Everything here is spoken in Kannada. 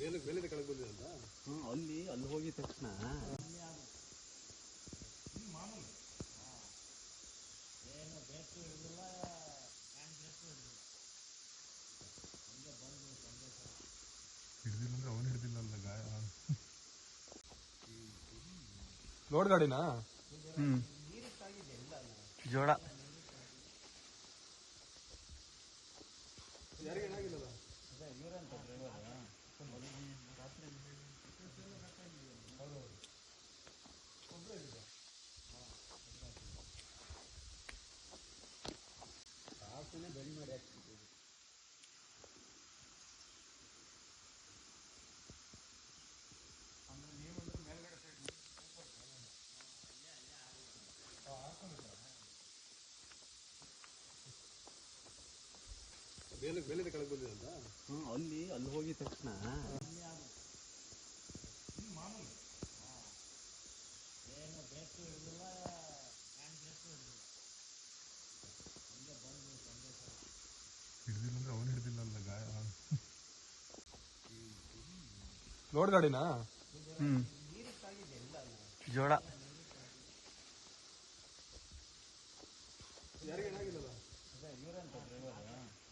ಮೇಲೆ ಮೇಲಿಂದ ಕೆಳಗೆ ಬಂದಿದೆ ಅಂತ? ಹ್ಮ್, ಅಲ್ಲಿ ಅಲ್ಲಿ ಹೋಗಿದ ತಕ್ಷಣ. ಹಿಡ್ದಿಲ್ಲ ಅಂದ್ರೆ ಅವನು ಹಿಡ್ದಿಲ್ಲಲ್ಲ ಗಾಯ. ಲೋಡ್ ಗಾಡಿನಾ? ಹ್ಮ್. Von Olivier Radmilch. ಕೆಳಗೆ ಬಂದಿದೆ ಅಂತ? ಹ್ಮ್, ಅಲ್ಲಿ ಅಲ್ಲಿ ಹೋಗಿದ ತಕ್ಷಣ. ಹಿಡ್ದಿಲ್ಲ ಅಂದ್ರೆ ಅವನು ಗಾಯ ಲೋಡ್ ಗಾಡಿನಾ ಹ್ಮ್ ಜೋಳ